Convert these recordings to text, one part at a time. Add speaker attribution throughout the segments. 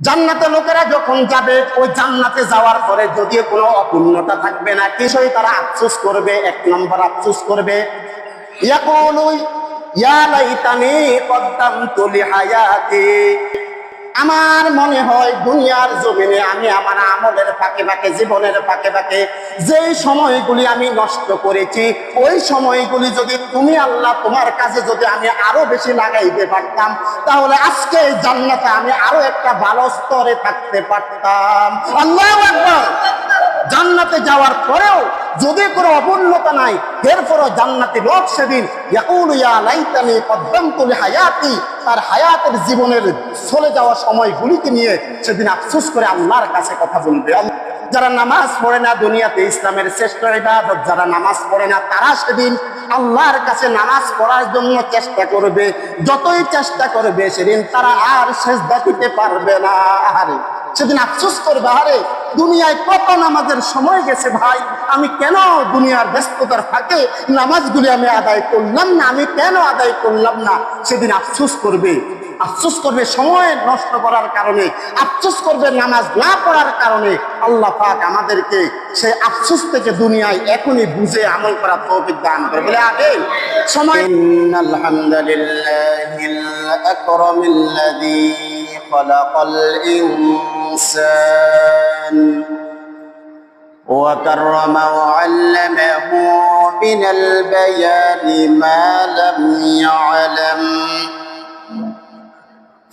Speaker 1: জান্নাতে লোকেরা যখন যাবে, ওই জান্নাতে যাওয়ার পরে যদিও কোনো অপূর্ণতা থাকবে না, কিছুই তারা আফসুস করবে, এক নম্বর আফসুস করবে। ইয়া ইয়াকুলু ইয়া লাইতানি কদ্দামতু লিহায়াতি। আমার মনে হয় দুনিয়ার জমিনে আমি আমার আমলের ফাঁকে ফাঁকে, জীবনের ফাঁকে ফাঁকে যেই সময়গুলি আমি নষ্ট করেছি, ওই সময়গুলি যদি তুমি আল্লাহ তোমার কাছে যদি আমি আরও বেশি লাগাইতে পারতাম, তাহলে আজকে জান্নাতে আমি আরও একটা ভালো স্তরে থাকতে পারতাম। আল্লাহ জান্নাতে যাওয়ার পরেও যদি কোনো অপূর্ণতা নাই, এরপরও জান্নাতি লোক সেদিন লিহায়াতি, তার হায়াতের জীবনের চলে যাওয়া সময়গুলিকে নিয়ে সেদিন আফসোস করে আল্লাহর কাছে কথা বলবে। যারা নামাজ পড়ে না, দুনিয়াতে ইসলামের শ্রেষ্ঠ ইবাদত, যারা নামাজ পড়ে না, তারা সেদিন আল্লাহর কাছে নামাজ পড়ার জন্য চেষ্টা করবে। যতই চেষ্টা করবে, সেদিন তারা আর সেজদা দিতে পারবে না। আরে সেদিন আফসোস করবে আরে দুনিয়ায় কত নামাজের সময় গেছে ভাই? আমি কেন দুনিয়ার ব্যস্ততার ফাঁকে নামাজগুলি আমি আদায় করলাম না? আমি কেন আদায় করলাম না? সেদিন আফসোস করবে। আফসোস করবে সময় নষ্ট করার কারণে আফসোস করবে নামাজ না পড়ার কারণে আল্লাহ পাক আমাদেরকে সেই আফসোস থেকে দুনিয়ায় এখনই বুঝে আমল করার তৌফিক দান করে বলে আগে সময় আলহামদুলিল্লাহিল আকরামিল্লাযী খলাকাল ইনসান وكرم وعلمه من البيان ما لم يعلم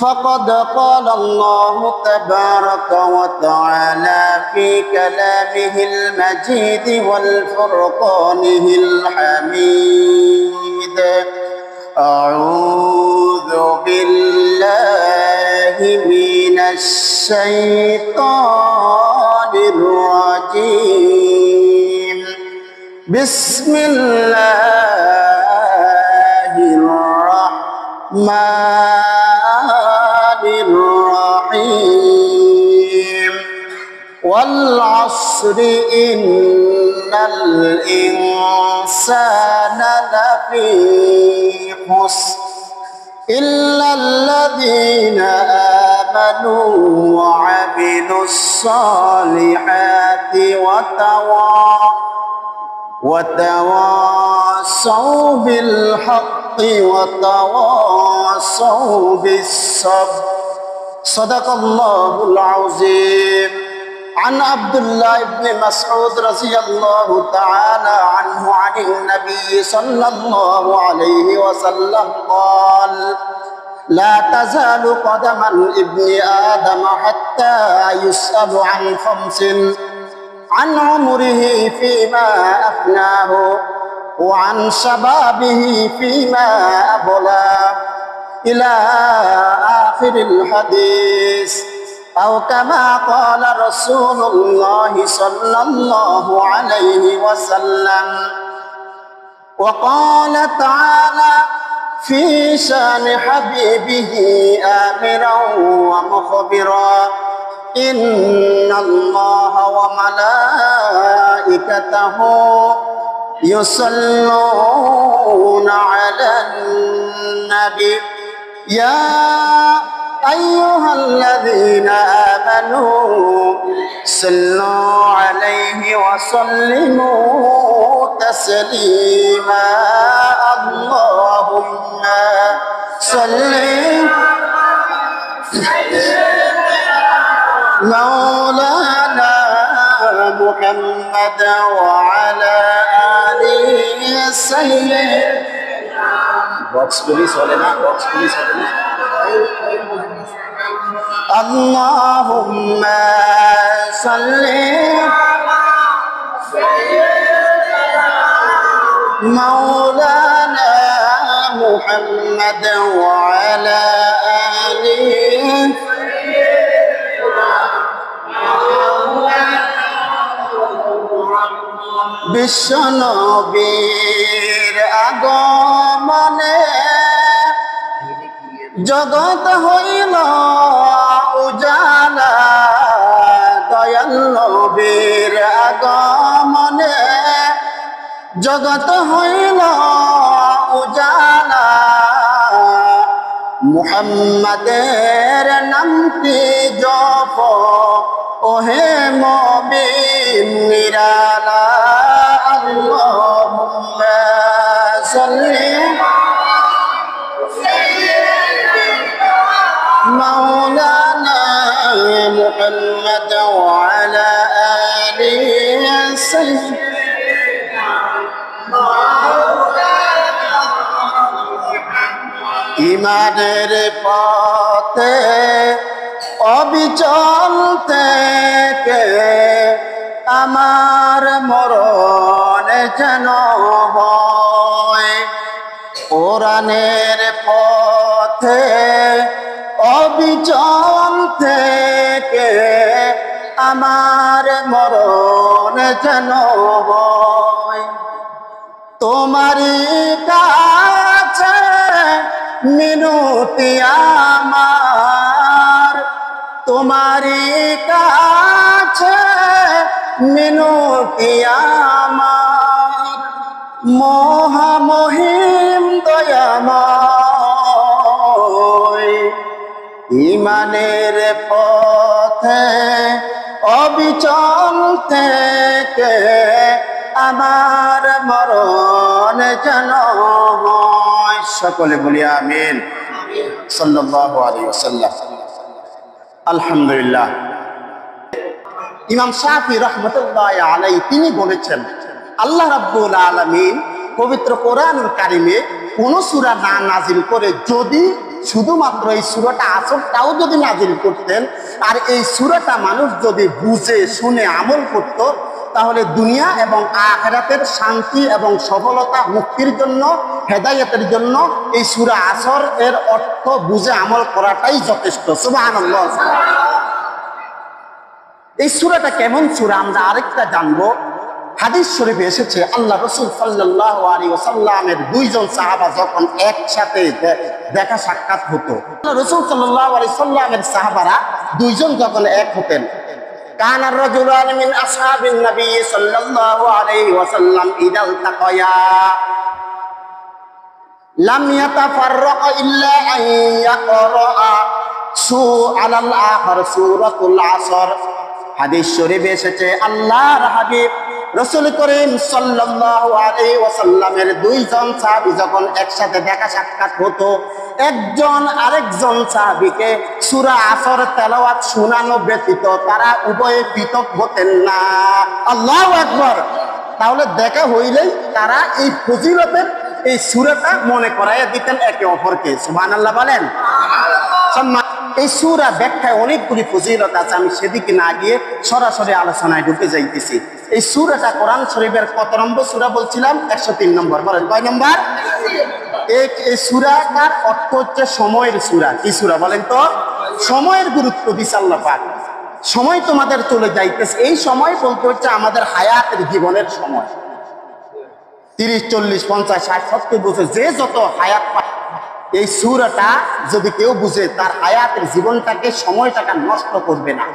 Speaker 1: فقد قال الله تبارك وتعالى في كلامه المجيد والفرقانه الحميد. أعوذ بالله من الشيطان الرجيم. بسم الله والعصر إن الإنسان لفي خسر إلا الذين آمنوا وعملوا الصالحات وتواصوا وتواصوا بالحق وتواصوا بالصبر. صدق الله العظيم. عن عبد الله بن مسعود رضي الله تعالى عنه عن النبي صلى الله عليه وسلم قال لا تزال قدم ابن آدم حتى يسأل عن خمس عن عمره فيما أفناه وعن شبابه فيما أبلاه. إلى آخر الحديث. أو كما قال رسول الله صلى الله عليه وسلم. وقال تعالى في شأن حبيبه آمرا ومخبرا إن الله وملائكته يصلون على النبي. يا أيها الذين آمنوا صلوا عليه وسلموا تسليما. اللهم صل مولانا محمد وعلى آله سيدنا. بوكس بوليس ولا بوكس بوليس ولا اللهم صل مولانا محمد وعلى آله বিশ্বনবীর আগমনে জগৎ হইল উজালা দয়াল আগমনে। জগৎ হইল উজালা মুহাম্মাদের নামটি জপ? ওহে মবিন নিরালা ইমানের পথে অবিচল থেকে আমার মরণ যেন হয়। কোরআনের পথে অবিচল থেকে আমার মরণ যেন হয়। তোমারই মিনতি আমার। তোমারই কাছে মিনতি আমার। মহামহিম দয়াময়। ইমানের পথে অবিচল থেকে আমার মরণ যেন হয়। সকলে বলি আমিন। আলহামদুলিল্লাহ। ইমাম শাফি রহমতুল্লাহ আলাই তিনি বলেছেন, আল্লাহ রাব্বুল আলামিন পবিত্র কোরআনুল কারিমে কোন সূরা না নাজিল করে যদি শুধুমাত্র এই সূরাটা আসরটাও যদি নাজিল করতেন, আর এই সূরাটা মানুষ যদি বুঝে, শুনে আমল করত তাহলে দুনিয়া এবং আখেরাতের শান্তি এবং সফলতা, মুক্তির জন্য, হেদায়তের জন্য এই সূরা আসর এর অর্থ বুঝে আমল করাটাই যথেষ্ট। সুবহানাল্লাহ। এই সুরাটা কেমন সুরা? আমরা আরেকটা জানব। হাদিস শরীফে এসেছে, আল্লাহ রসুল সাল্লাহ ওসাল্লামের দুইজন সাহাবা যখন একসাথে দেখা সাক্ষাৎ হতো। আল্লাহ রসুল সাল্লাহ সাল্লামের সাহাবারা দুইজন যখন এক হতেন كان الرجلان من أصحاب النبي صلى الله عليه وسلم إذا التقيا لم يتفرق إلا أن يقرأ سو على الآخر سورة العصر হাদিস শরীফে এসেছে আল্লাহর হাবিব রসুল করিম ওয়াসাল্লামের দুইজন সাহাবী যখন একসাথে দেখা সাক্ষাৎ হতো, একজন আরেকজন সাহাবীকে সূরা আসর তেলাওয়াত শোনানো ব্যতীত তারা উভয়ে পৃথক হতেন না। আল্লাহ আকবার! তাহলে দেখা হইলেই তারা এই ফজিলতের এই সুরাটা মনে করাইয়া দিতেন একে অপরকে। সুবহানাল্লাহ বলেন। সম্মান এই সুরা ব্যাখ্যায় অনেকগুলি ফজিলত আছে, আমি সেদিকে না গিয়ে সরাসরি আলোচনায় ঢুকে যাইতেছি। এই সুরাটা কোরআন শরীফের কত নম্বর সুরা বলছিলাম? একশো তিন নম্বর। বলেন, কয় নম্বর? এই সুরাটার অর্থ হচ্ছে সময়ের সুরা। কি সুরা বলেন তো? সময়ের গুরুত্ব আল্লাহ পাক। সময় তোমাদের চলে যাইতেছে। এই সময় বলতে হচ্ছে আমাদের হায়াতের জীবনের সময়। তিরিশ, চল্লিশ, পঞ্চাশ, ষাট, সত্তর বছর যে যত হায়াত এই সুরাটা যদি কেউ বুঝে, তার হায়াতের জীবনটাকে, সময়টাকে নষ্ট করবে না।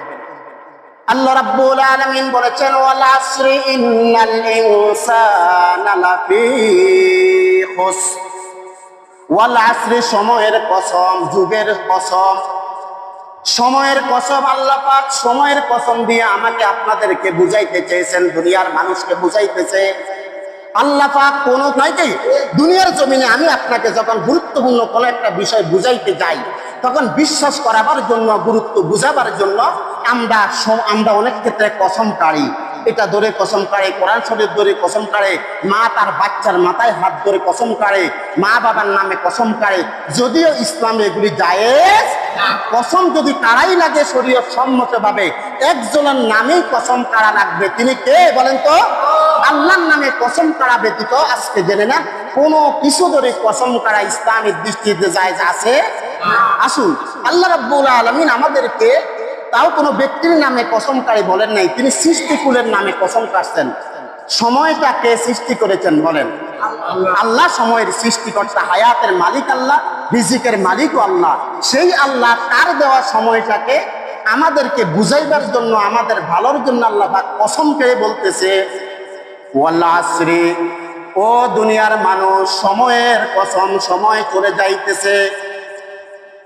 Speaker 1: আল্লাহ রাব্বুল আলামিন বলেছেন, ওয়াল আসরি ইন্নাল ইনসানা লাফি খুসর ওয়াল আসরি, সময়ের কসম, যুগের কসম। সময়ের কসম আল্লাহ পাক, সময়ের কসম দিয়ে আমাকে আপনাদেরকে বুঝাইতে চেয়েছেন, দুনিয়ার মানুষকে বুঝাইতেছে। আল্লাহ পাক কোন নয় দুনিয়ার জমিনে আমি আপনাকে যখন গুরুত্বপূর্ণ কোনো একটা বিষয় বুঝাইতে যাই, তখন বিশ্বাস করাবার জন্য, গুরুত্ব বুঝাবার জন্য আমরা আমরা অনেক ক্ষেত্রে কসম কাড়ি এটা ধরে কসম কাড়ে, কোরআন শরীফ ধরে কসম কাড়ে, মা তার বাচ্চার মাথায় হাত ধরে কসম কাড়ে, মা বাবার নামে কসম কাড়ে। যদিও ইসলামে এগুলি জায়েজ কসম যদি তারাই লাগে শরীয়ত সম্মত ভাবে একজনের নামেই কসম কাড়া লাগবে। তিনি কে বলেন তো? আল্লাহর নামে কসম কারা ব্যতীত আজকে জেনে না কোনো কিছু ধরে কসম কারা ইসলামের দৃষ্টিতে জায়েজ আছে? আসুন, আল্লাহ রাব্বুল আলামিন আমাদেরকে তাও কোনো ব্যক্তির নামে কসমকারী বলেন নাই তিনি সৃষ্টিকুলের নামে কসম কাটছেন। সময়টা কে সৃষ্টি করেছেন বলেন? আল্লাহ। সময়ের সৃষ্টিকর্তা হায়াতের মালিক আল্লাহ রিজিকের মালিকও আল্লাহ। সেই আল্লাহ তার দেওয়া সময়টাকে আমাদেরকে বুঝাইবার জন্য আমাদের ভালোর জন্য আল্লাহ পাক কসম করে বলতেছে ওয়াল্লাহ আশ্রী ও দুনিয়ার মানুষ সময়ের কসম সময় চলে যাইতেছে।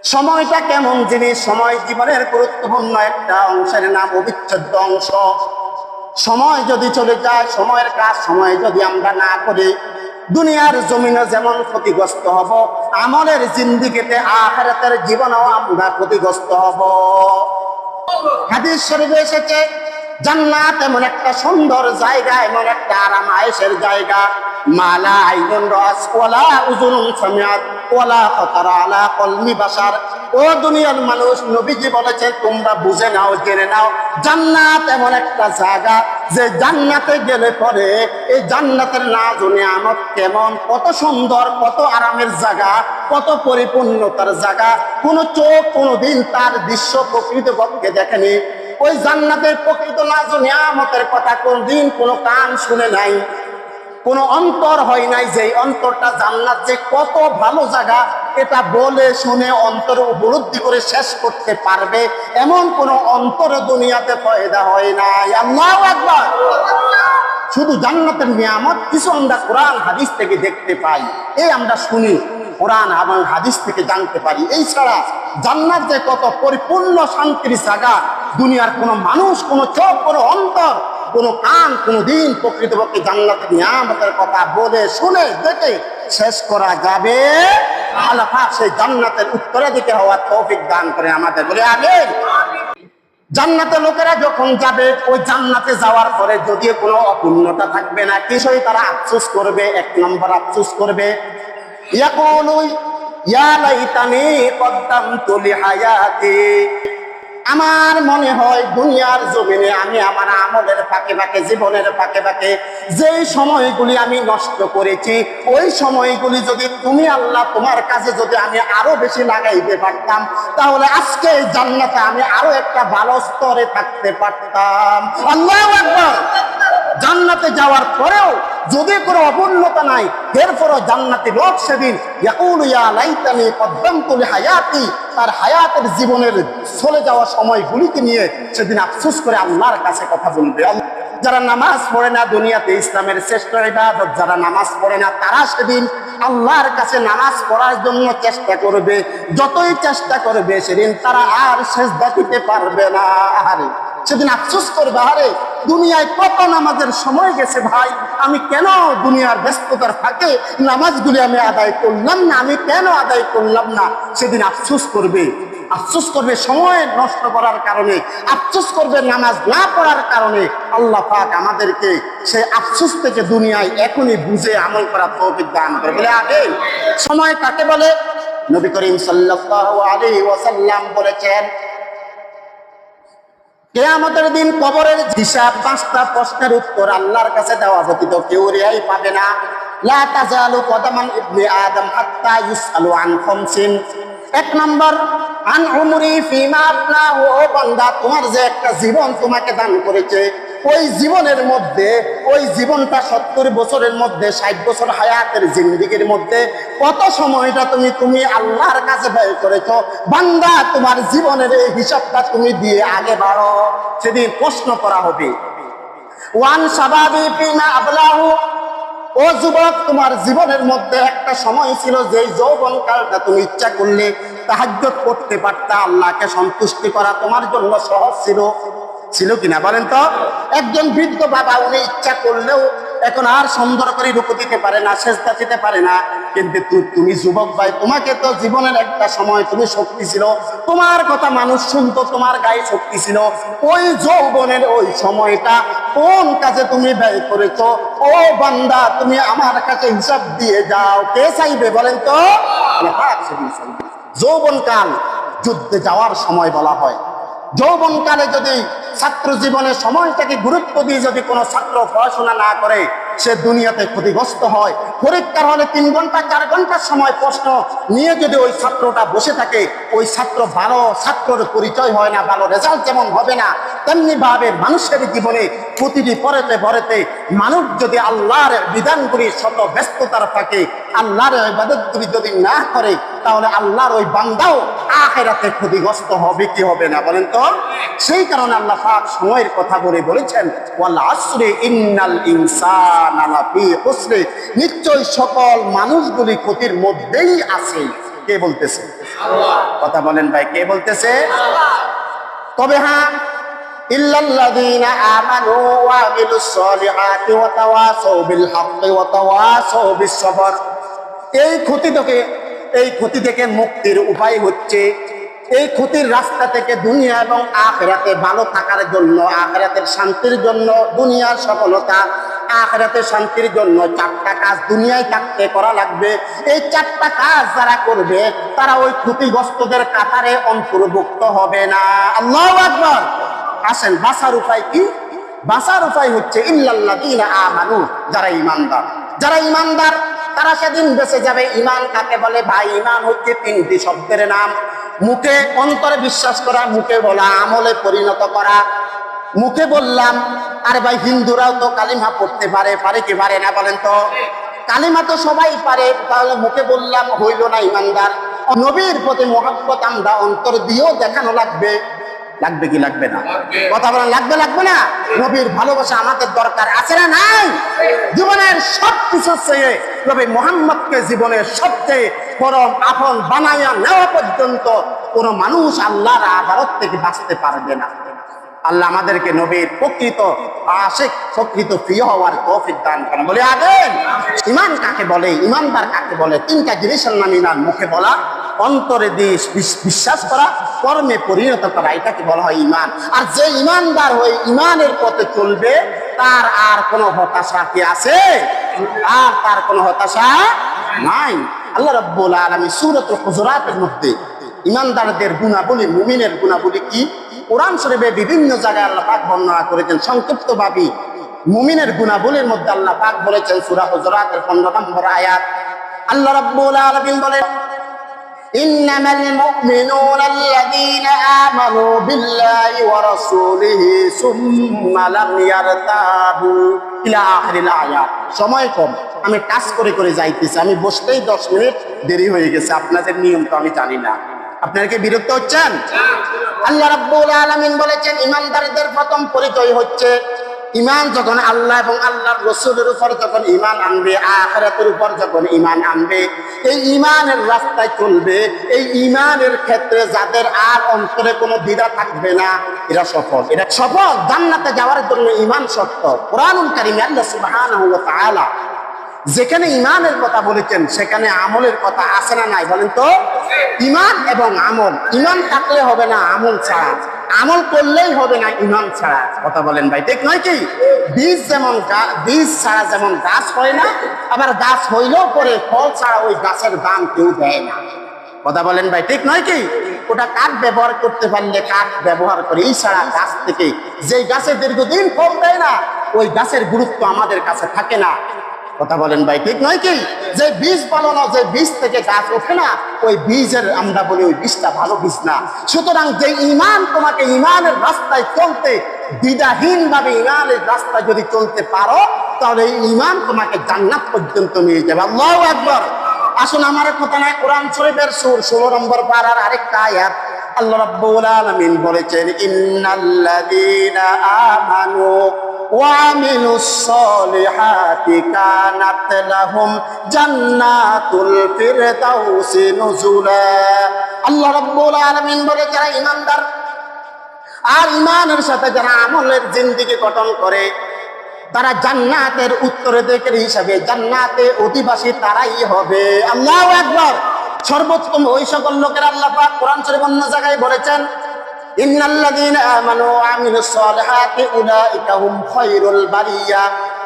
Speaker 1: সময়টা কেমন জিনিস? সময় জীবনের গুরুত্বপূর্ণ একটা অংশের নাম অবিচ্ছেদ্য অংশ। সময় যদি চলে যায়, সময়ের কাজ সময় যদি আমরা না করি, দুনিয়ার জমিনে যেমন ক্ষতিগ্রস্ত হব, আমলের জিন্দিগিতে আখেরাতের জীবনেও আমরা ক্ষতিগ্রস্ত হব। হাদিস শরীফে এসেছে জান্নাত এমন একটা সুন্দর জায়গা, এমন একটা আরাম আয়েশের জায়গা। মালা আইনুন রস, ওয়ালা উজুনুন সামিয়াত, ওয়ালা খতারা আলা কলমি বাসার। ও দুনিয়ার মানুষ, নবীজি বলেছেন, তোমরা বুঝে নাও, জেনে নাও, জান্নাত এমন একটা জায়গা, যে জান্নাতে গেলে পরে এই জান্নাতের না জনে আমত কেমন, কত সুন্দর, কত আরামের জায়গা, কত পরিপূর্ণতার জায়গা। কোনো চোখ কোনো দিন তার দৃশ্য প্রকৃত পক্ষে দেখেনি। ওই জান্নাতের প্রকৃত নাজ নিয়ামতের কথা কোনদিন কোনো কান শুনে নাই। কোনো অন্তর হয় নাই যে অন্তরটা জান্নাত যে কত ভালো জায়গা, এটা বলে শুনে অন্তর উপলব্ধি করে শেষ করতে পারবে। এমন কোনো অন্তর দুনিয়াতে ফয়দা হয় নাই। আল্লাহ একবার শুধু জান্নাতের নিয়ামত, কিছু আমরা কোরআন, হাদিস থেকে দেখতে পাই। এই আমরা শুনি, কোরআন এবং হাদিস থেকে জানতে পারি। এই ছাড়া জান্নাত যে কত পরিপূর্ণ শান্তির জায়গা দুনিয়ার কোনো মানুষ, কোনো চোখ, কোনো অন্তর, কোনো কান, কোনো দিন প্রকৃতপক্ষে জান্নাতের নিয়ামতের কথা বলে, শুনে, দেখে শেষ করা যাবে। আল্লাহ সেই জান্নাতের উত্তরাধিকার হওয়ার তৌফিক দান করে আমাদের। বলে আগে জান্নাতে লোকেরা যখন যাবে, ওই জান্নাতে যাওয়ার পরে যদিও কোনো অপূর্ণতা থাকবে না, কিছুই তারা আফসোস করবে, এক নম্বর আফসোস করবে। ইয়াকুলু ইয়া লাইতানি কদ্দামতু লিহায়াতি। আমার মনে হয় দুনিয়ার জমিনে আমি আমার আমলের ফাঁকে ফাঁকে, জীবনের ফাঁকে ফাঁকে যেই সময়গুলি আমি নষ্ট করেছি, ওই সময়গুলি যদি তুমি আল্লাহ তোমার কাছে যদি আমি আরও বেশি লাগাইতে পারতাম, তাহলে আজকে জান্নাতে আমি আরও একটা ভালো স্তরে থাকতে পারতাম। আল্লাহ জান্নাতে যাওয়ার পরেও যদি কোনো অপূর্ণতা নাই, এরপরও জান্নাতি লোক সেদিন ইয়াকুলু ইয়া লাইতানি কদ্দামতু লিহায়াতি তার হায়াতের জীবনের চলে যাওয়া সময়গুলিকে নিয়ে সেদিন আফসুস করে আল্লাহর কাছে কথা বলবে। যারা নামাজ পড়ে না দুনিয়াতে, ইসলামের শ্রেষ্ঠ ইবাদত, যারা নামাজ পড়ে না, তারা সেদিন আল্লাহর কাছে নামাজ পড়ার জন্য চেষ্টা করবে। যতই চেষ্টা করবে, সেদিন তারা আর শেষ দিতে পারবে না। আহারে। সেদিন আফসোস করবে, আরে দুনিয়ায় কত নামাজের সময় গেছে ভাই? আমি কেন দুনিয়ার ব্যস্ততার ফাঁকে নামাজগুলি আমি আদায় করলাম না? আমি কেন আদায় করলাম না? সেদিন আফসোস করবে। আফসোস করবে সময় নষ্ট করার কারণে, আফসোস করবে নামাজ না পড়ার কারণে। আল্লাহ পাক আমাদেরকে সেই আফসোস থেকে দুনিয়ায় এখনই বুঝে আমল করা তৌফিক দান করে বলে আগে, সময় কাকে বলে? নবী করিম সাল্লাল্লাহু আলাইহি ওয়াসাল্লাম বলেছেন কেয়ামতের দিন কবরের হিসাব পাঁচটা প্রশ্নের উত্তর আল্লাহর কাছে দেওয়া ব্যতীত কেউ রেহাই পাবে না। আদম এক নম্বর, আন ফিমা ও তোমার যে একটা জীবন তোমাকে দান করেছে ওই জীবনের মধ্যে, ওই জীবনটা সত্তর বছরের মধ্যে, ষাট বছর হায়াতের জিন্দিগির মধ্যে, কত সময়টা তুমি তুমি আল্লাহর কাছে ব্যয় করেছ? বান্দা, তোমার জীবনের এই হিসাবটা তুমি দিয়ে আগে বাড়ো। সেদিন প্রশ্ন করা হবে। ওয়ান ফিমা আবলাহু। ও যুবক, তোমার জীবনের মধ্যে একটা সময় ছিল যে যৌবন কালটা তুমি ইচ্ছা করলে তাহাজ্জত করতে পারতা, আল্লাহকে সন্তুষ্টি করা তোমার জন্য সহজ ছিল। ছিল কিনা বলেন তো? একজন বৃদ্ধ বাবা, উনি ইচ্ছা করলেও এখন আর সুন্দর করে রূপ দিতে পারে না, সেজদা দিতে পারে না। কিন্তু তুমি যুবক ভাই, তোমাকে তো জীবনের একটা সময় তুমি শক্তি ছিল। তোমার কথা মানুষ শুনতো, তোমার গায়ে শক্তি ছিল। ওই যৌবনের ওই সময়টা কোন কাজে তুমি ব্যয় করেছ? ও বান্দা, তুমি আমার কাছে হিসাব দিয়ে যাও। কে চাইবে বলেন তো? যৌবন কাল যুদ্ধে যাওয়ার সময় বলা হয়। যৌবনকালে যদি ছাত্র জীবনে সময়টাকে গুরুত্ব দিয়ে যদি কোনো ছাত্র পড়াশোনা না করে সে দুনিয়াতে ক্ষতিগ্রস্ত হয়। পরীক্ষার হলে তিন ঘণ্টা, চার ঘণ্টার সময় প্রশ্ন নিয়ে যদি ওই ছাত্রটা বসে থাকে, ওই ছাত্র ভালো ছাত্রের পরিচয় হয় না, ভালো রেজাল্ট যেমন হবে না, তেমনি ভাবে মানুষের জীবনে প্রতিটি পরেতে পরেতে মানুষ যদি আল্লাহর বিধানগুলি শত ব্যস্ততার ফাঁকে আল্লাহর ইবাদতগুলি যদি না করে, তাহলে আল্লাহর ওই বান্দাও আখেরাতে ক্ষতিগ্রস্ত হবে, কি হবে না বলেন তো? সেই কারণে আল্লাহ সময়ের কথা বলে বলেছেন, ওয়াল আসরে ইন্নাল ইনসানা। নিশ্চয় সকল মানুষগুলি ক্ষতির মধ্যেই আছে। কে বলতেছে? কথা বলেন ভাই কে বলতেছে? তবে হ্যাঁ ইল্লাল্লাযীনা আমানু ওয়া আমিলুস সলিহাতি ওয়া তাওয়াসাউ বিল হাক্কি ওয়া তাওয়াসাউ বিস সবর এই ক্ষতি থেকে এই ক্ষতি থেকে মুক্তির উপায় হচ্ছে এই ক্ষতির রাস্তা থেকে দুনিয়া এবং আখেরাতে ভালো থাকার জন্য আখেরাতের শান্তির জন্য দুনিয়ার সফলতা আখেরাতের শান্তির জন্য চারটা কাজ দুনিয়ায় থাকতে করা লাগবে। এই চারটা কাজ যারা করবে, তারা ওই ক্ষতিগ্রস্তদের কাতারে অন্তর্ভুক্ত হবে না। আল্লাহ আকবার! আসেন বাসার উপায় কি? বাসার উপায় হচ্ছে আমানু, যারা ইমানদার যারা ঈমানদার, তারা সেদিন বেঁচে যাবে। ইমান কাকে বলে? ভাই ইমান হচ্ছে তিনটি শব্দের নাম। মুখে অন্তরে বিশ্বাস করা, মুখে বলা, আমলে পরিণত করা। মুখে বললাম আরে ভাই হিন্দুরাও তো কালিমা পড়তে পারে পারে কি পারে না বলেন তো? কালিমা তো সবাই পারে তাহলে মুখে বললাম হইল না ইমানদার। নবীর প্রতি মহাব্বত আমরা অন্তর দিয়েও দেখানো লাগবে। লাগবে কি লাগবে না? কথা বলেন লাগবে লাগবে না? নবীর ভালোবাসা আমাদের দরকার আছে না নাই? জীবনের সব কিছু চেয়ে নবী মোহাম্মদকে জীবনের সবচেয়ে পরম আপন বানাইয়া নেওয়া পর্যন্ত কোনো মানুষ আল্লাহর আদালত থেকে বাঁচতে পারবে না। আল্লাহ আমাদেরকে নবীর প্রকৃত আশেক, প্রকৃত প্রিয় হওয়ার তৌফিক দান করেন। বলে আদেন ইমান কাকে বলে? ইমানদার কাকে বলে? তিনটা জিনিসের নাম ইমান। মুখে বলা, অন্তরে দিয়ে বিশ্বাস করা, কর্মে পরিণত করা, এটাকে বলা হয় ইমান। আর যে ইমানদার হয়ে ইমানের পথে চলবে, তার আর কোনো হতাশা কি আছে? আর তার কোনো হতাশা নাই। আল্লাহ রব্বুল আলমী সুরত হুজরাতের মধ্যে ইমানদারদের গুণাবলী, মুমিনের গুণাবলী কি? কোরআন শরীফে বিভিন্ন জায়গায় আল্লাহ পাক বর্ণনা করেছেন সংক্ষিপ্ত ভাবি মুমিনের গুণাবলীর মধ্যে আল্লাহ পাক বলেছেন সূরা হুজুরাতের 15 নম্বর আয়াত আল্লাহ রাব্বুল আলামিন বলেন إنما المؤمنون الذين آمنوا بالله ورسوله ثم لم يرتابوا إلى آخر الآيات সময় কম আমি কাজ করে করে যাইতেছি আমি বসতেই দশ মিনিট দেরি হয়ে গেছে আপনাদের নিয়ম তো আমি জানি না আপনারা কি বিরক্ত হচ্ছেন? আল্লাহ রাব্বুল আলামিন বলেছেন, ইমানদারদের প্রথম পরিচয় হচ্ছে ইমান যখন আল্লাহ এবং আল্লাহর রসুলের উপর যখন ইমান আনবে, আখরাতের উপর যখন ইমান আনবে, এই ইমানের রাস্তায় চলবে, এই ইমানের ক্ষেত্রে যাদের আর অন্তরে কোনো দ্বিধা থাকবে না, এরা সফল। এরা সফল। জান্নাতে যাওয়ার জন্য ইমান শক্ত কোরআনুল কারিমে আল্লাহ সুবহানাহু ওয়া তাআলা যেখানে ইমানের কথা বলেছেন, সেখানে আমলের কথা আছে না নাই, বলেন তো? ইমান এবং আমল, ইমান থাকলে হবে না আমল ছাড়া, আমল করলেই হবে না ইমান ছাড়া, কথা বলেন ভাই, ঠিক নয় কি? বীজ যেমন বীজ ছাড়া যেমন গাছ হয় না, আবার গাছ হইলেও পরে ফল ছাড়া ওই গাছের দাম কেউ দেয় না, কথা বলেন ভাই, ঠিক নয় কি? ওটা কাঠ ব্যবহার করতে পারলে কাঠ ব্যবহার করে, এই ছাড়া গাছ থেকে, যেই গাছে দীর্ঘদিন ফল দেয় না, ওই গাছের গুরুত্ব আমাদের কাছে থাকে না কথা বলেন ভাই, ঠিক নয় কি? যে বীজ বানানো যে বীজ থেকে গাছ ওঠে না, ওই বীজের আমরা বলি ওই বীজটা ভালো বীজ না। সুতরাং যে ইমান তোমাকে ইমানের রাস্তায় চলতে দ্বিধাহীন ভাবে ইমানের রাস্তায় যদি চলতে পারো, তাহলে ইমান তোমাকে জান্নাত পর্যন্ত নিয়ে যাবে। আল্লাহ একবার আসুন, আমার কথা নয় কোরআন শরীফের সুর, ষোলো নম্বর পাড়ার আরেকটা আয়াত। আল্লাহ রাব্বুল আলামিন বলেছেন, ইন্নাল্লাযীনা আমানু আমিলুস সলিহাতি কানাত লাহুম জান্নাতুল ফিরদাউসি নুজুলা। আল্লাহ রাব্বুল আলামিন বলে, যারা ঈমানদার আর ইমানের সাথে যারা আমলের জিন্দিগি গঠন করে, তারা জান্নাতের উত্তরাধিকার হিসাবে জান্নাতে অধিবাসী তারাই হবে। আল্লাহ একবার সর্বোত্তম ওই সকল লোকের আল্লাহ কোরআন শরীফ অন্য জায়গায় বলেছেন ওয়া আমিলুস সালিহাতি উলাইকা হুম খায়রুল বারিয়া।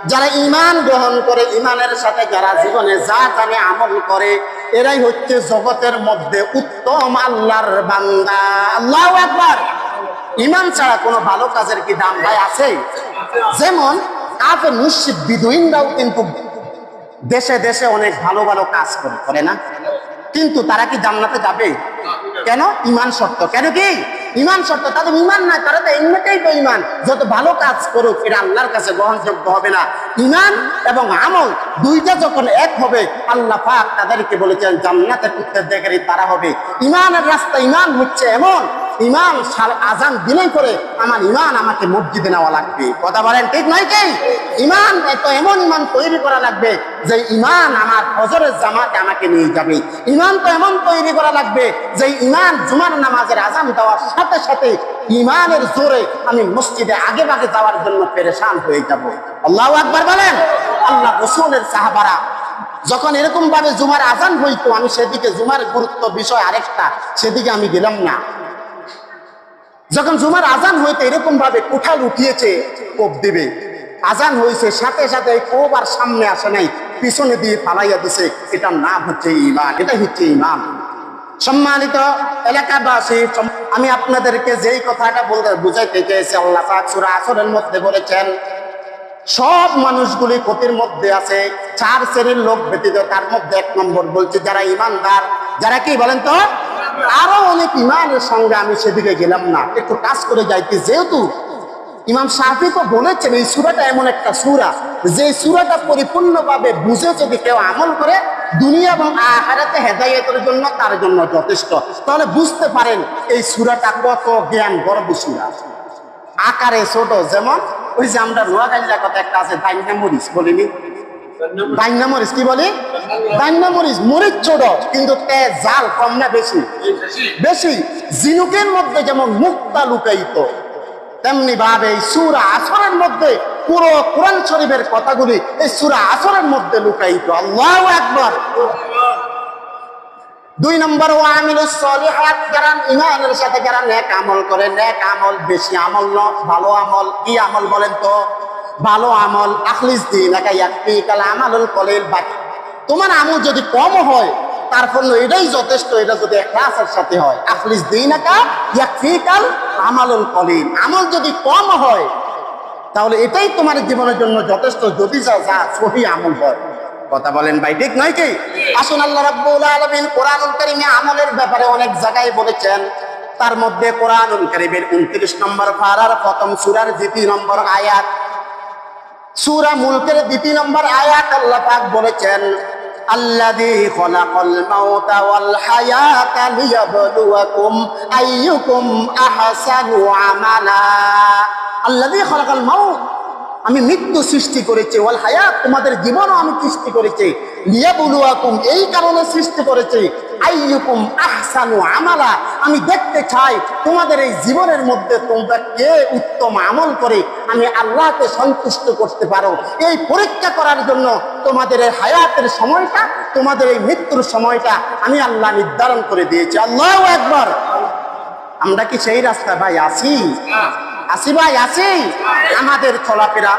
Speaker 1: যারা ঈমান গ্রহণ করে, ঈমানের সাথে যারা জীবনে যা জানে আমল করে, এরাই হচ্ছে জগতের মধ্যে উত্তম আল্লাহর বান্দা। আল্লাহ আকবার! ইমান ছাড়া কোনো ভালো কাজের কি দাম ভাই আছে? যেমন কাফের মুশরিক বিদুইনরাও কিন্তু দেশে দেশে অনেক ভালো ভালো কাজ করে করে না? কিন্তু তারা কি জান্নাতে যাবে? কেন? ইমান শর্ত। কেন কি? ইমান শর্ত। তাদের ইমান নয় তারা তো এমনিতেই ইমান যত ভালো কাজ করুক, এটা আল্লাহর কাছে গ্রহণযোগ্য হবে না। ইমান এবং আমল দুইটা যখন এক হবে, আল্লাহ পাক তাদেরকে বলেছেন, জান্নাতের উত্তরাধিকারী তারা হবে। ইমানের রাস্তা ইমান হচ্ছে এমন ইমান আজান দিলেই করে আমার ইমান আমাকে মসজিদে নেওয়া লাগবে। কথা বলেন ঠিক নয় কি? ইমান তো এমন ইমান তৈরি করা লাগবে যে ইমান আমার ফজরের জামাতে আমাকে নিয়ে যাবে। ইমান তো এমন তৈরি করা লাগবে যে ইমান জুমার নামাজের আজান দেওয়ার সাথে সাথে ইমানের জোরে আমি মসজিদে আগে ভাগে যাওয়ার জন্য পেরেশান হয়ে যাব। আল্লাহ আকবার বলেন। আল্লাহ রসুলের সাহাবারা যখন এরকম ভাবে জুমার আজান হইতো, আমি সেদিকে জুমার গুরুত্ব বিষয় আরেকটা, সেদিকে আমি গেলাম না। যখন জুমার আজান হইতে এরকম ভাবে কোঠাল উঠিয়েছে, কোপ দিবে। আজান হয়েছে সাথে সাথে কোপ আর সামনে আসে নাই, পিছনে দিয়ে পালাইয়া দিছে। এটার নাম হচ্ছে ইমান এটা হচ্ছে ইমান সম্মানিত এলাকাবাসী আমি আপনাদেরকে যেই কথাটা বলতে, বুঝাইতে চেয়েছি, আল্লাহ সূরা আসরের মধ্যে বলেছেন, সব মানুষগুলি ক্ষতির মধ্যে আছে, চার শ্রেণির লোক ব্যতীত তার মধ্যে এক নম্বর বলছে, যারা ইমানদার যারা কি বলেন তো? আরও অনেক ইমানের সঙ্গে আমি সেদিকে গেলাম না। একটু কাজ করে যাইতে যেহেতু ইমাম শাফি তো বলেছেন, এই সুরাটা এমন একটা সুরা। যে সুরাটা পরিপূর্ণভাবে বুঝে যদি কেউ আমল করে, দুনিয়া এবং আহারাতে হেদায়তের জন্য তার জন্য যথেষ্ট। তাহলে বুঝতে পারেন এই সুরাটা কত জ্ঞান গর্ব সুরা আকারে ছোট, যেমন ওই যে আমরা নোয়াখালীর কথা একটা আছে দাইনা মরিচ বলিনি? কি মরিচ ছোট, কিন্তু জাল কম না বেশি? বেশি। জিনুকের মধ্যে যেমন মুক্তা তেমনি ভাবে এই সুরা আসরের মধ্যে, পুরো কোরআন শরীফের কথাগুলি এই সুরা আসরের মধ্যে লুকাইত আল্লাহ একবার দুই নম্বর ও আমিলুস সলিহাত, যারা ইমানের সাথে যারা নেক আমল করে, নেক আমল বেশি আমল ন ভালো আমল, কি আমল বলেন তো? ভালো আমল, আখলিস দিন একা ইয়াকফি কাল আমালুল কলিল বাকি। তোমার আমল যদি কম হয়, তার জন্য এটাই যথেষ্ট, এটা যদি এখলাসের সাথে হয়। আখলিস দিন একা ইয়াকফি কাল আমালুল কলিল। আমল যদি কম হয়, তাহলে এটাই তোমার জীবনের জন্য যথেষ্ট, যদি যা যা সহি আমল হয়। কথা বলেন ভাই, ঠিক নয় কি? আসুন আল্লাহ রাব্বুল আলামিন কোরআনুল কারীমে আমলের ব্যাপারে অনেক জায়গায় বলেছেন। তার মধ্যে কোরআনুল কারীমের 29 নম্বর পারার প্রথম সূরার দ্বিতীয় নম্বর আয়াত। সূরা মুলকের দ্বিতীয় নম্বর আয়াত আল্লাহ পাক বলেছেন, আল্লাযী খলাকাল মাউতা ওয়াল হায়াতা লিয়াবলুয়াকুম আইয়ুকুম আহসানু আমালা। আল্লাযী খলাকাল মাউত আমি মৃত্যু সৃষ্টি করেছি, ওয়াল হায়াত তোমাদের জীবনও আমি সৃষ্টি করেছি। লিয়াবলুয়াকুম, এই কারণে সৃষ্টি করেছি। আইয়ুকুম আহসানু আমালা, আমি দেখতে চাই তোমাদের এই জীবনের মধ্যে তোমরা কে উত্তম আমল করে, আমি আল্লাহকে সন্তুষ্ট করতে পারো। এই পরীক্ষা করার জন্য তোমাদের এই হায়াতের সময়টা, তোমাদের এই মৃত্যুর সময়টা আমি আল্লাহ নির্ধারণ করে দিয়েছি। আল্লাহ একবার আমরা কি সেই রাস্তা ভাই আছি? আসি ভাই আছি আমাদের চলাফেরা,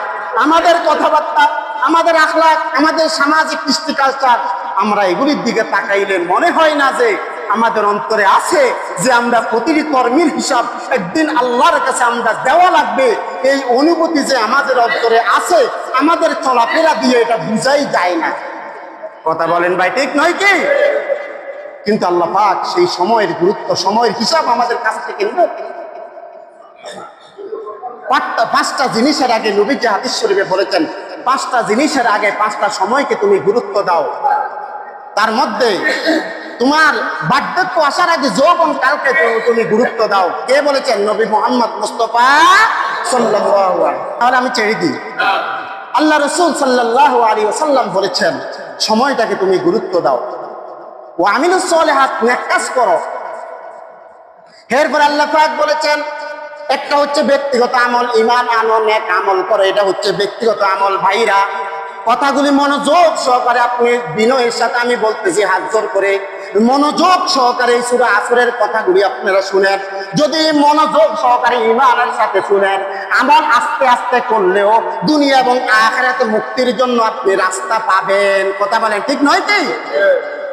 Speaker 1: আমাদের কথাবার্তা, আমাদের আখলাক আমাদের সামাজিক কৃষ্টি কালচার আমরা এগুলির দিকে তাকাইলে মনে হয় না যে আমাদের অন্তরে আছে যে আমরা প্রতিটি কর্মীর হিসাব একদিন আল্লাহর কাছে আমরা দেওয়া লাগবে। এই অনুভূতি যে আমাদের অন্তরে আছে, আমাদের চলাফেরা দিয়ে এটা বুঝাই যায় না। কথা বলেন ভাই, ঠিক নয় কি? কিন্তু আল্লাহ পাক সেই সময়ের গুরুত্ব, সময়ের হিসাব আমাদের কাছ থেকে পাঁচটা পাঁচটা জিনিসের আগে নবীজি হাদিস শরীফে বলেছেন, পাঁচটা জিনিসের আগে পাঁচটা সময়কে তুমি গুরুত্ব দাও। তার মধ্যে তোমার বার্ধক্য আসার আগে যৌবন কালকে তুমি- গুরুত্ব দাও। কে বলেছেন? নবী মোহাম্মদ মুস্তফা তাহলে আমি ছেড়ে দিই। আল্লাহ রসুল সাল্লাল্লাহু আলাইহি ওয়াসাল্লাম বলেছেন, সময়টাকে তুমি গুরুত্ব দাও। ও আমিনুস সলেহাত নেক কাজ করো। এরপর আল্লাহ বলেছেন একটা হচ্ছে ব্যক্তিগত আমল ইমান আনো এক আমল করে এটা হচ্ছে ব্যক্তিগত আমল। ভাইরা কথাগুলি মনোযোগ সহকারে আপনি বিনয়ের সাথে আমি বলতেছি হাত জোর করে। মনোযোগ সহকারে এই সুরা আসরের কথাগুলি আপনারা শুনেন। যদি মনোযোগ সহকারে ইমানের সাথে শুনেন আমল আস্তে আস্তে করলেও দুনিয়া এবং আখেরাতে মুক্তির জন্য আপনি রাস্তা পাবেন। কথা বলেন ঠিক নয় কি?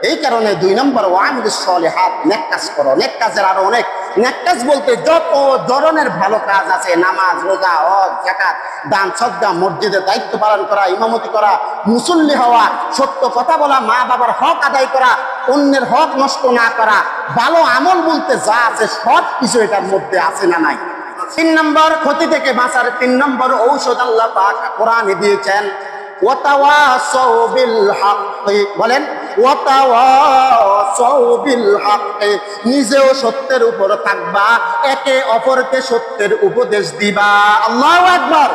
Speaker 1: এই কারণে দুই নম্বর ওয়ামিদ সলেহাত নেক কাজ করো। নেক কাজের আরও অনেক নেক বলতে যত ধরনের ভালো কাজ আছে, নামাজ, রোজা, হজ জাকাত দান সদ্গা মসজিদে দায়িত্ব পালন করা, ইমামতি করা, মুসল্লি হওয়া, সত্য কথা বলা, মা বাবার হক আদায় করা, অন্যের হক নষ্ট না করা, ভালো আমল বলতে যা আছে সব কিছু এটার মধ্যে আছে না নাই। তিন নম্বর, ক্ষতি থেকে বাঁচার তিন নম্বর ঔষধ আল্লাহ পাক কোরআনে দিয়েছেন ওয়াতাওয়াসাউ বিল বলেন নিজেও সত্যের উপর থাকবা, একে অপরকে সত্যের উপদেশ দিবা। আল্লাহ একবার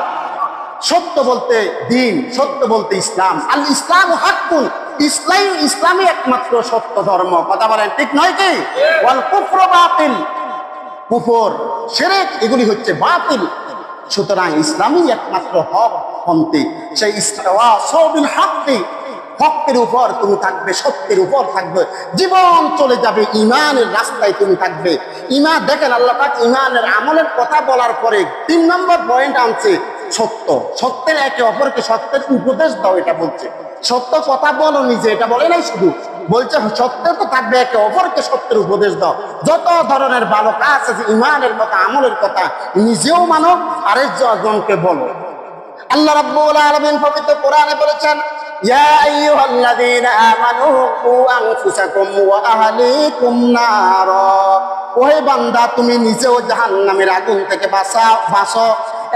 Speaker 1: সত্য বলতে দিন, সত্য বলতে ইসলাম। আল ইসলাম হাক্কুন ইসলাম ইসলামই একমাত্র সত্য ধর্ম। কথা বলেন ঠিক নয় কি? ওয়াল কুফর বাতিল, কুফর সেরেক এগুলি হচ্ছে বাতিল। সুতরাং ইসলামই একমাত্র হক সেই ইসলামিল হকটি হকের উপর তুমি থাকবে, সত্যের উপর থাকবে। জীবন চলে যাবে, ইমানের রাস্তায় তুমি থাকবে। ইমান দেখেন আল্লাহ পাক ইমানের আমলের কথা বলার পরে তিন নম্বর পয়েন্ট আনছে, সত্য। সত্যের একে অপরকে সত্যের উপদেশ দাও, এটা বলছে। সত্য কথা বলো নিজে, এটা বলে নাই শুধু। বলছে, সত্য তো থাকবে, একে অপরকে সত্যের উপদেশ দাও। যত ধরনের ভালো কাজ আছে, ইমানের কথা আমলের কথা নিজেও মানো, আরেকজনকে বলো। আল্লাহ রাব্বুল আলামিন পবিত্র কোরআনে বলেছেন ইয়া আইয়ুহাল্লাযীনা আমানু কু আনফুসাকুম ওয়া আহলিকুম নারা। ওহে বান্দা, তুমি নিজেও জাহান্নামের আগুন থেকে বাঁচাও বাঁচো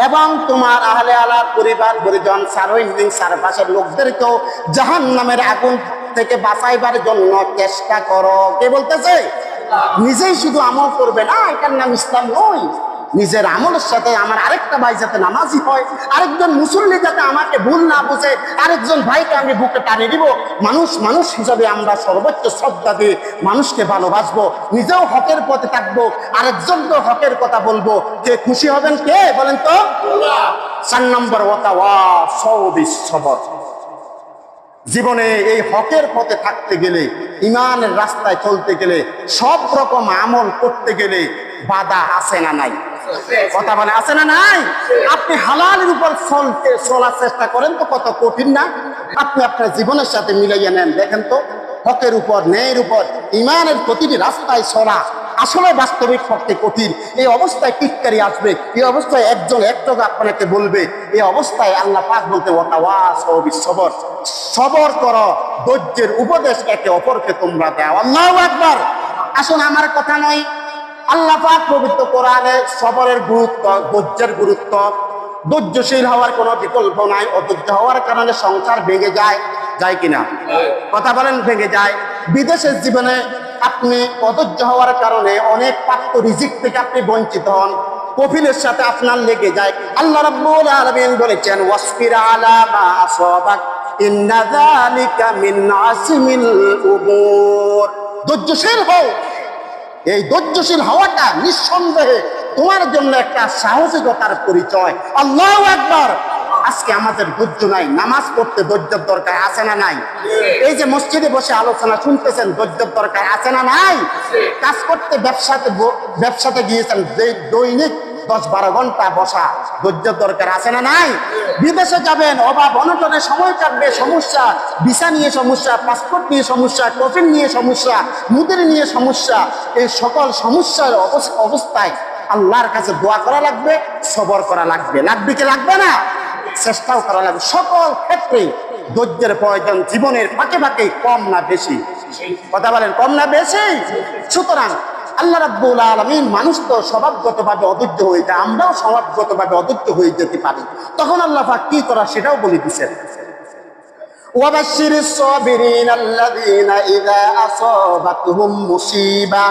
Speaker 1: এবং তোমার আহলে আলার পরিবার, পরিজন সারৈন্দিন চারপাশের লোকদেরকেও জাহান্নামের আগুন থেকে বাঁচাইবার জন্য চেষ্টা করো। কে বলতেছে? নিজেই শুধু আমল করবে না, এটার নাম ইসলাম নয়। নিজের আমলের সাথে আমার আরেকটা ভাই যাতে নামাজি হয়, আরেকজন মুসল্লি যাতে আমাকে ভুল না বুঝে, আরেকজন ভাইকে আমি বুকে টানে দিব। মানুষ মানুষ হিসাবে আমরা সর্বোচ্চ শ্রদ্ধা দিয়ে মানুষকে ভালোবাসবো, নিজেও হকের পথে থাকব, আরেকজনকে হকের কথা বলব। কে খুশি হবেন কে, বলেন তো? চার নম্বর জীবনে এই হকের পথে থাকতে গেলে, ইমানের রাস্তায় চলতে গেলে, সব রকম আমল করতে গেলে বাধা আছে না নাই? কথা বলে, আছে না নাই? আপনি হালালের উপর চলতে, চলার চেষ্টা করেন তো কত কঠিন না? আপনি আপনার জীবনের সাথে মিলাইয়া নেন, দেখেন তো, হকের উপর, ন্যায়ের উপর, ইমানের প্রতিটি রাস্তায় চলা আসলে বাস্তবিক পক্ষে কঠিন। এই অবস্থায় টিটকারি আসবে, এই অবস্থায় একজন একটক আপনাকে বলবে, এই অবস্থায় আল্লাহ পাক বলতে বিশ্ববর সবর করো, ধৈর্যের উপদেশ একে অপরকে তোমরা দাও। আল্লাহ একবার আসুন, আমার কথা নয় আল্লাহ পাক পবিত্র কোরআনে সবরের গুরুত্ব, ধৈর্যের গুরুত্ব, ধৈর্যশীল হওয়ার কোনো বিকল্প নাই, অধৈর্য হওয়ার কারণে সংসার ভেঙে যায় যায় কিনা? কথা বলেন, ভেঙে যায়। বিদেশের জীবনে আপনি অধৈর্য হওয়ার কারণে অনেক প্রাপ্ত রিজিক থেকে আপনি বঞ্চিত হন, কফিলের সাথে আপনার লেগে যায়। আল্লাহ রাব্বুল আলামিন বলেছেন, ওয়াসফির আলা ধৈর্যশীল হও এই ধৈর্যশীল হওয়াটা নিঃসন্দেহে তোমার জন্য একটা সাহসিকতার পরিচয়। আল্লাহ একবার আজকে আমাদের ধৈর্য নাই, নামাজ পড়তে ধৈর্যের দরকার আছে না নাই? এই যে মসজিদে বসে আলোচনা শুনতেছেন, ধৈর্যের দরকার আছে না নাই? কাজ করতে ব্যবসাতে ব্যবসাতে গিয়েছেন যে দৈনিক দশ বারো ঘণ্টা বসা ধৈর্যের দরকার আছে না নাই? বিদেশে যাবেন, অভাব, অনটনে সময় কাটবে, সমস্যা, ভিসা নিয়ে সমস্যা, পাসপোর্ট নিয়ে সমস্যা কফিন নিয়ে সমস্যা, মুদির নিয়ে সমস্যা, এই সকল সমস্যার অবস- অবস্থায় আল্লাহর কাছে দোয়া করা লাগবে, সবর করা লাগবে। লাগবে কি লাগবে না? চেষ্টাও করা লাগবে। সকল ক্ষেত্রে ধৈর্যের প্রয়োজন, জীবনের ফাঁকে ফাঁকে কম না বেশি। কথা বলেন, কম না বেশি? সুতরাং আল্লাহ রাব্বুল আলামিন মানুষ তো স্বভাবগতভাবে অধৈর্য হয়ে যায় আমরাও স্বভাবগতভাবে অধৈর্য হয়ে যেতে পারি তখন আল্লাহ পাক কি করা সেটাও বলে দিচ্ছেন وبشر الصابرين الذين إذا أصابتهم مصيبة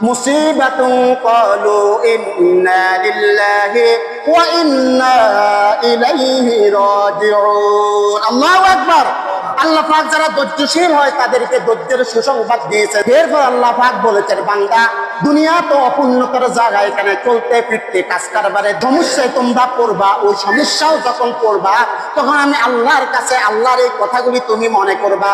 Speaker 1: مصيبة قالوا إنا لله وإنا إليه راجعون الله أكبر আল্লাহ পাক যারা ধৈর্যশীল হয় তাদেরকে ধৈর্যের সুসংবাদ দিয়েছে এরপর আল্লাহ পাক বলেছেন, বান্দা, দুনিয়া তো অপূর্ণতার জায়গা, এখানে চলতে, ফিরতে, কাজ কারবারে সমস্যায় তোমরা পড়বা, ওই সমস্যাও যখন পড়বা, তখন আমি আল্লাহর কাছে, আল্লাহর এই কথাগুলি তুমি মনে করবা।